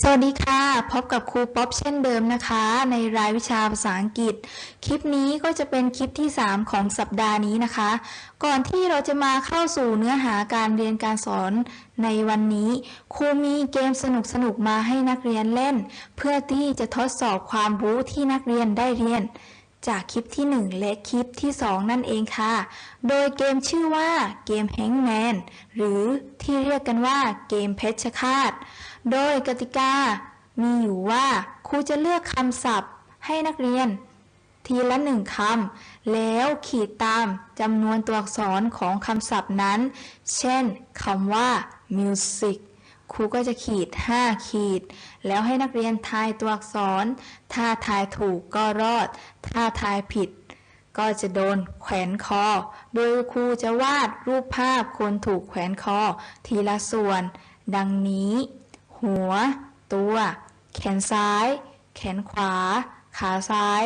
สวัสดีค่ะ พบกับครูป๊อปเช่นเดิมนะคะ ในรายวิชาภาษาอังกฤษ คลิปนี้ก็จะเป็นคลิปที่ 3 ของสัปดาห์นี้นะคะ ก่อนที่เราจะมาเข้าสู่เนื้อหาการเรียนการสอนในวันนี้ ครูมีเกมสนุกๆมาให้นักเรียนเล่น เพื่อที่จะทดสอบความรู้ที่นักเรียนได้เรียน จากคลิปที่ 1 และคลิปที่ 2 นั่นเองค่ะ โดยเกมชื่อว่าเกม Hangman หรือที่เรียกกันว่าเกมเพชรฆาต โดยกติกามีอยู่ว่าครูจะเลือกคำศัพท์ให้นักเรียน ทีละหนึ่งคำแล้วขีดตามจำนวนตัวอักษรของคำศัพท์นั้น เช่นคำว่า music ครูก็จะขีด 5 ขีด แล้วให้นักเรียนทายตัวอักษร ถ้าทายถูกก็รอด ถ้าทายผิด ก็จะโดนแขวนคอ โดยครูจะวาดรูปภาพคนถูกแขวนคอ ทีละส่วน ดังนี้ หัว ตัว แขนซ้าย แขนขวา ขาซ้าย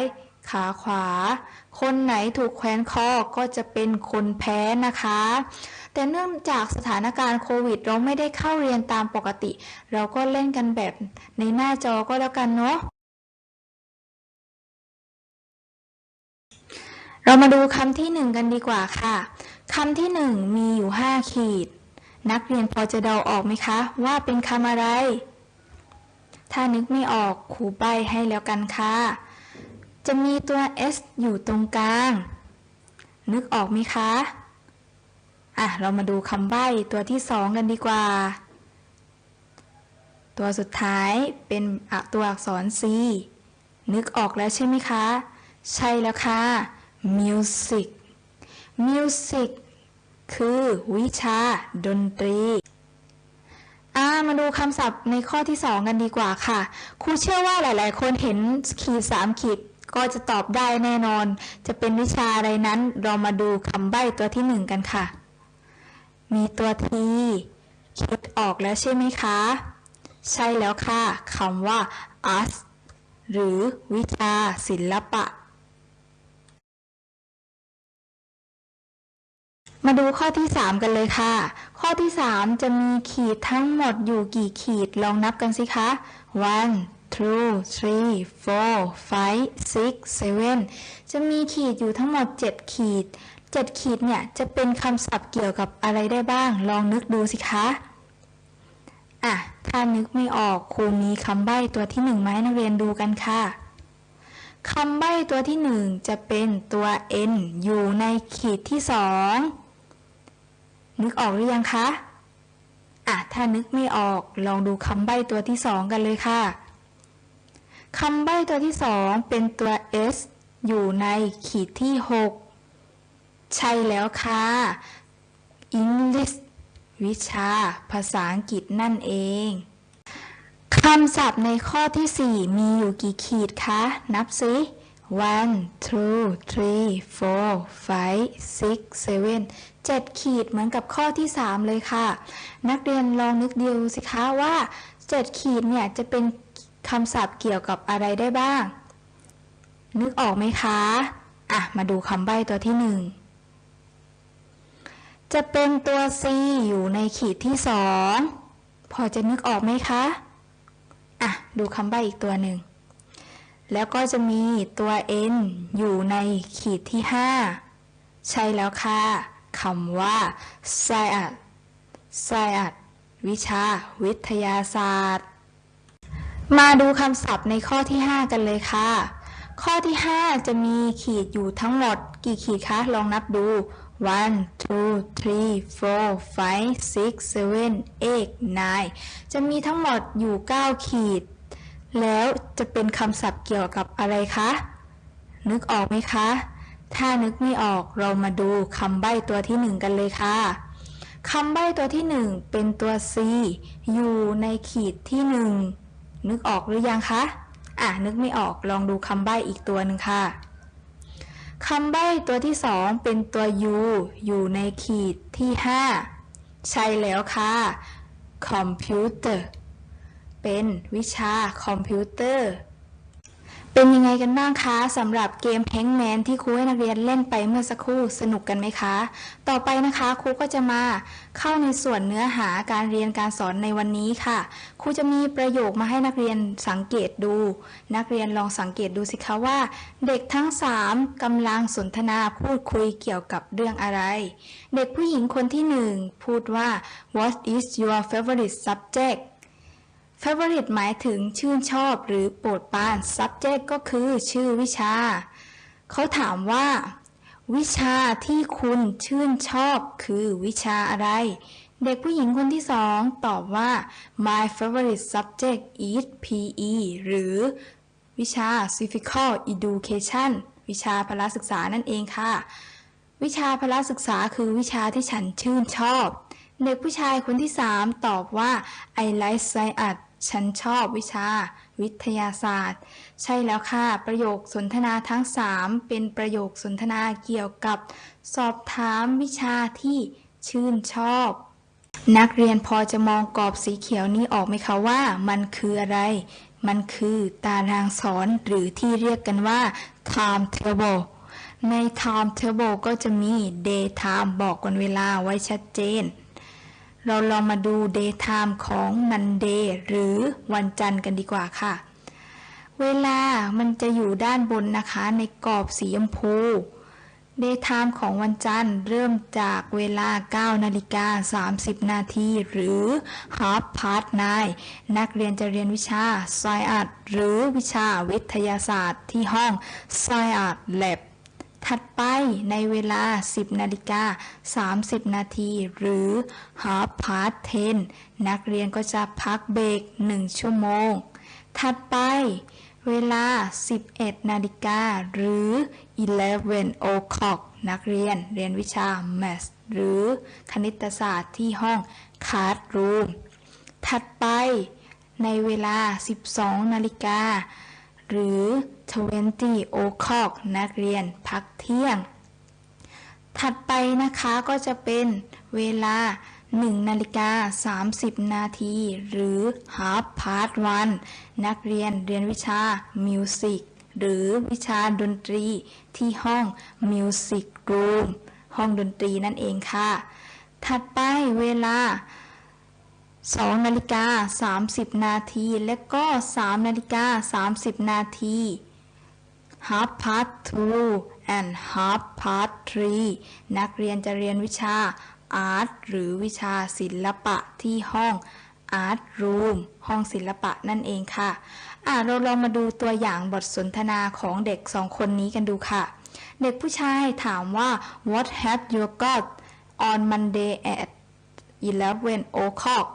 ขาขวา คนไหนถูกแขวนคอก็จะเป็นคนแพ้นะคะ แต่เนื่องจากสถานการณ์โควิด เราไม่ได้เข้าเรียนตามปกติ เราก็เล่นกันแบบในหน้าจอก็แล้วกันเนาะเรามาดูคำที่หนึ่งกันดีกว่าค่ะ คำที่หนึ่งมีอยู่ห้าขีด นักเรียนพอจะเดาออกไหมคะ ว่าเป็นคำอะไร ถ้านึกไม่ออกครูใบให้แล้วกันค่ะ จะมีตัว s อยู่ตรงกลาง นึกออกไหมคะ อะ เรามาดูคำใบ้ตัวที่สองกันดีกว่า ตัวสุดท้ายเป็นตัวอักษร C นึกออกแล้วใช่ไหมคะ ใช่แล้วค่ะ music music คือวิชา ดนตรีามาดูคำศัพท์ในข้อที่ 2 กันดีกว่าค่ะ ครูเชื่อว่าหลาย ๆ คนเห็นขีด 3 ขีด ก็จะตอบได้แน่นอน จะเป็นวิชาอะไรนั้น เรามาดูคำใบ้ตัวที่ 1 กันค่ะ มีตัวทีคิดออกแล้วใช่ไหมคะ ใช่แล้วค่ะคำว่า art หรือวิชาศิลปะ มาดูข้อที่ 3 กันเลยค่ะ ข้อที่ 3 จะมีขีดทั้งหมดอยู่กี่ขีดลองนับกันสิคะ one two three four five six seven จะมีขีดอยู่ทั้งหมด 7 ขีด 7 ขีดเนี่ย จะเป็นคำศัพท์เกี่ยวกับอะไรได้บ้าง ลองนึกดูสิคะอะถ้านึกไม่ออกครูมีคำใบ้ตัวที่หนึ่งมาให้นักเรียนดูกันค่ะคำใบ้ตัวที่หนึ่งจะเป็นตัว n อยู่ในขีดที่สอง นึกออกหรือยังคะอะถ้านึกไม่ออกลองดูคำใบ้ตัวที่สองกันเลยค่ะคำใบ้ตัวที่สองเป็นตัว s อยู่ในขีดที่หกใช่แล้วค่ะ English วิชา ภาษาอังกฤษนั่นเองคำศัพท์ในข้อที่ 4 มีอยู่กี่ขีดคะ นับสิ one two three four five six seven เจ็ดขีดเหมือนกับข้อที่ 3 เลยค่ะ นักเรียนลองนึกดูสิคะว่า 7 ขีดเนี่ย จะเป็นคำศัพท์เกี่ยวกับอะไรได้บ้าง นึกออกไหมคะ อะ มาดูคำใบ้ตัวที่ 1 จะเป็นตัว C อยู่ในขีดที่ 2 พอจะนึกออกไหมคะ อะ ดูคำใบ้อีกตัวหนึ่ง แล้วก็จะมีตัว n อยู่ในขีดที่ 5 ใช่แล้วค่ะคำว่า science science วิชา วิทยาศาสตร์ มาดูคำศัพท์ในข้อที่ 5 กันเลยค่ะ ข้อที่ 5 จะมีขีดอยู่ทั้งหมด กี่ขีดคะ ลองนับดู one two three four five six seven eight nine จะมีทั้งหมดอยู่ 9 ขีด แล้วจะเป็นคำศัพท์เกี่ยวกับอะไรคะ นึกออกไหมคะ ถ้านึกไม่ออกเรามาดูคำใบ้ตัวที่หนึ่งกันเลยค่ะคำใบ้ตัวที่หนึ่งเป็นตัว C อยู่ในขีดที่หนึ่งนึกออกหรือยังคะอะนึกไม่ออกลองดูคำใบ้อีกตัวหนึ่งค่ะคำใบ้ตัวที่สองเป็นตัว U อยู่ในขีดที่ 5 ใช่แล้วค่ะคอมพิวเตอร์ เป็นวิชาคอมพิวเตอร์ เป็นยังไงกันบ้างคะสำหรับเกม Hangman ที่ครูให้นักเรียนเล่นไปเมื่อสักครู่สนุกกันไหมคะ ต่อไปนะคะครูก็จะมาเข้าในส่วนเนื้อหาการเรียนการสอนในวันนี้ค่ะ ครูจะมีประโยคมาให้นักเรียนสังเกตดู นักเรียนลองสังเกตดูสิคะว่า เด็กทั้ง 3กำลังสนทนาพูดคุยเกี่ยวกับเรื่องอะไร เด็กผู้หญิงคนที่หนึ่งพูดว่า What is your favorite subject favorite หมายถึงชื่นชอบหรือโปรดปราน subject ก็คือชื่อวิชา เขาถามว่า วิชาที่คุณชื่นชอบคือวิชาอะไร เด็กผู้หญิงคนที่สองตอบว่า my favorite subject is PE หรือวิชา physical education วิชาพละศึกษานั่นเองค่ะ วิชาพละศึกษาคือวิชาที่ฉันชื่นชอบ เด็กผู้ชายคนที่ 3 ตอบว่า I like science ฉันชอบวิชา วิทยาศาสตร์ ใช่แล้วค่ะ ประโยคสนทนาทั้ง 3 เป็นประโยคสนทนาเกี่ยวกับ สอบถามวิชาที่ชื่นชอบ นักเรียนพอจะมองกรอบสีเขียวนี้ออกไหมคะว่า มันคืออะไร มันคือตารางสอนหรือที่เรียกกันว่า time table ใน time table ก็จะมี day time บอกวันเวลาไว้ชัดเจน เราลองมาดู day time ของ Monday หรือวันจันทร์กันดีกว่าค่ะ เวลามันจะอยู่ด้านบนนะคะในกรอบสีชมพู day time ของวันจันทร์เริ่มจากเวลา 9 นาฬิกา 30 นาทีหรือ half past 9นักเรียนจะเรียนวิชา science หรือวิชาวิทยาศาสตร์ที่ห้อง science lab ถัดไปในเวลา 10นาฬิกา30 นาทีหรือ half past 10 นักเรียนก็จะพักเบรก1 ชั่วโมง ถัดไปเวลา 11 นาฬิกาหรือ 11 o'clock นักเรียนเรียนวิชา math หรือคณิตศาสตร์ที่ห้อง classroom ถัดไปในเวลา 12 นาฬิกาหรือ 20 o'clock นักเรียนพักเที่ยง ถัดไปนะคะก็จะเป็นเวลา 1 นาฬิกา 30 นาที หรือ half past one นักเรียนเรียนวิชา music หรือวิชาดนตรีที่ห้อง music room ห้องดนตรีนั่นเองค่ะ ถัดไปเวลา2นาฬิกา 30 นาที และก็ 3 นาฬิกา 30 นาที half past two and half past three นักเรียนจะเรียนวิชา art หรือวิชาศิลปะที่ห้อง art room ห้องศิลปะนั่นเองค่ะ อะเราลองมาดูตัวอย่างบทสนทนาของเด็กสองคนนี้กันดูค่ะ เด็กผู้ชายถามว่า what have you got on Monday at 11 o'clock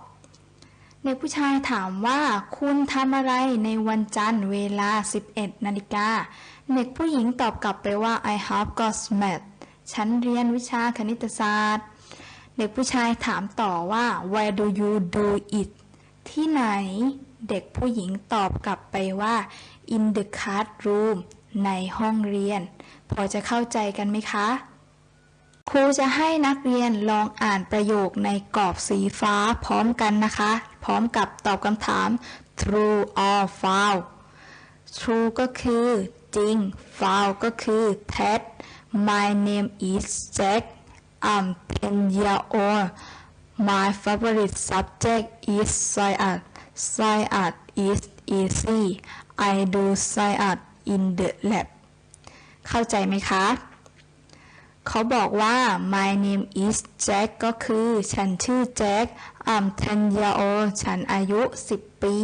เด็กผู้ชายถามว่าคุณทำอะไรในวันจันทร์เวลา 11 นาฬิกา เด็กผู้หญิงตอบกลับไปว่า I have got math ฉันเรียนวิชาคณิตศาสตร์ เด็กผู้ชายถามต่อว่า Where do you do it ที่ไหน เด็กผู้หญิงตอบกลับไปว่า In the classroom ในห้องเรียน พอจะเข้าใจกันไหมคะ ครูจะให้นักเรียนลองอ่านประโยคในกรอบสีฟ้าพร้อมกันนะคะ พร้อมกับตอบคำถาม true or false true ก็คือ จริง false ก็คือเท็จ my name is Jack I'm 10 year old my favorite subject is science science is easy I do science in the lab เข้าใจไหมคะ เขาบอกว่า my name is Jack ก็คือ ฉันชื่อแจ็ค I'm 10 year old ฉันอายุ 10 ปี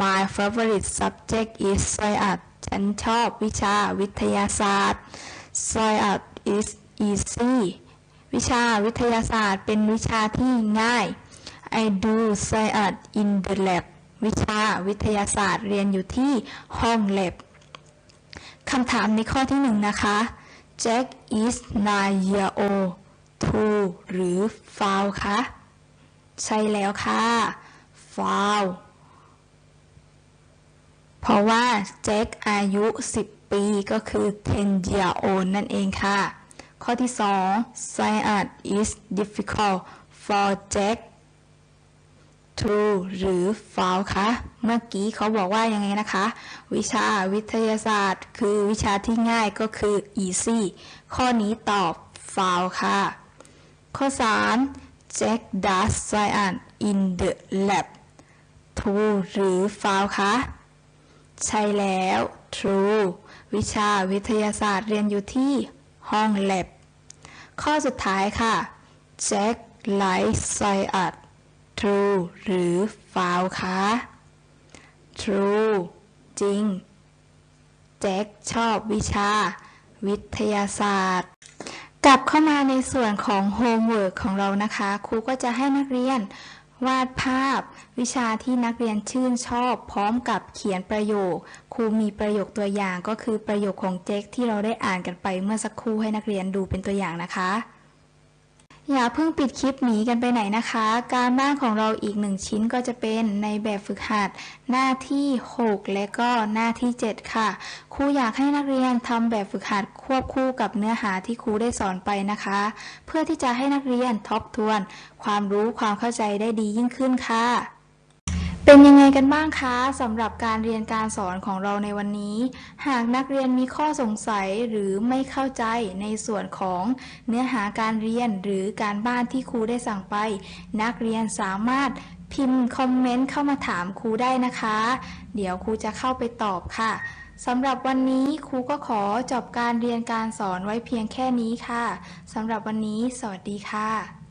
my favorite subject is science ฉันชอบวิชาวิทยาศาสตร์ science is easy วิชาวิทยาศาสตร์เป็นวิชาที่ง่าย I do science in the lab วิชาวิทยาศาสตร์เรียนอยู่ที่ห้อง lab คำถามในข้อที่หนึ่งนะคะ Jack is nine year old true หรือ Fall คะ ใช่แล้วค่ะ Fall เพราะว่าแจ็คอายุ 10 ปีก็คือ10 year old นั่นเองค่ะ ข้อที่ 2 science is difficult for Jack true หรือ false คะ เมื่อกี้เขาบอกว่ายังไงนะคะ วิชาวิทยาศาสตร์ คือวิชาที่ง่ายก็คือ easy ข้อนี้ตอบ false ค่ะ ข้อ 3 Jack does science in the lab true หรือ false คะ ใช่แล้ว true วิชาวิทยาศาสตร์เรียนอยู่ที่ห้อง lab ข้อสุดท้ายค่ะ Jack likes science true หรือ false คะ true จริง แจ็คชอบวิชา วิทยาศาสตร์ กลับเข้ามาในส่วนของโฮมเวิร์กของเรานะคะ ครูก็จะให้นักเรียน วาดภาพ วิชาที่นักเรียนชื่นชอบ พร้อมกับเขียนประโยค ครูมีประโยคตัวอย่างก็คือประโยคของเจ๊กที่เราได้อ่านกันไปเมื่อสักครู่ให้นักเรียนดูเป็นตัวอย่างนะคะ อย่าเพิ่งปิดคลิปหนีกันไปไหนนะคะ การบ้านของเราอีกหนึ่งชิ้นก็จะเป็นในแบบฝึกหัด หน้าที่ 6 และก็หน้าที่ 7 ค่ะ ครูอยากให้นักเรียนทำแบบฝึกหัดควบคู่กับเนื้อหาที่ครูได้สอนไปนะคะ เพื่อที่จะให้นักเรียนทบทวน ความรู้ความเข้าใจได้ดียิ่งขึ้นค่ะ เป็นยังไงกันบ้างคะสำหรับการเรียนการสอนของเราในวันนี้ หากนักเรียนมีข้อสงสัยหรือไม่เข้าใจในส่วนของเนื้อหาการเรียนหรือการบ้านที่ครูได้สั่งไป นักเรียนสามารถพิมพ์คอมเมนต์เข้ามาถามครูได้นะคะ เดี๋ยวครูจะเข้าไปตอบค่ะสำหรับวันนี้ครูก็ขอจบการเรียนการสอนไว้เพียงแค่นี้ค่ะสำหรับวันนี้ สวัสดีค่ะ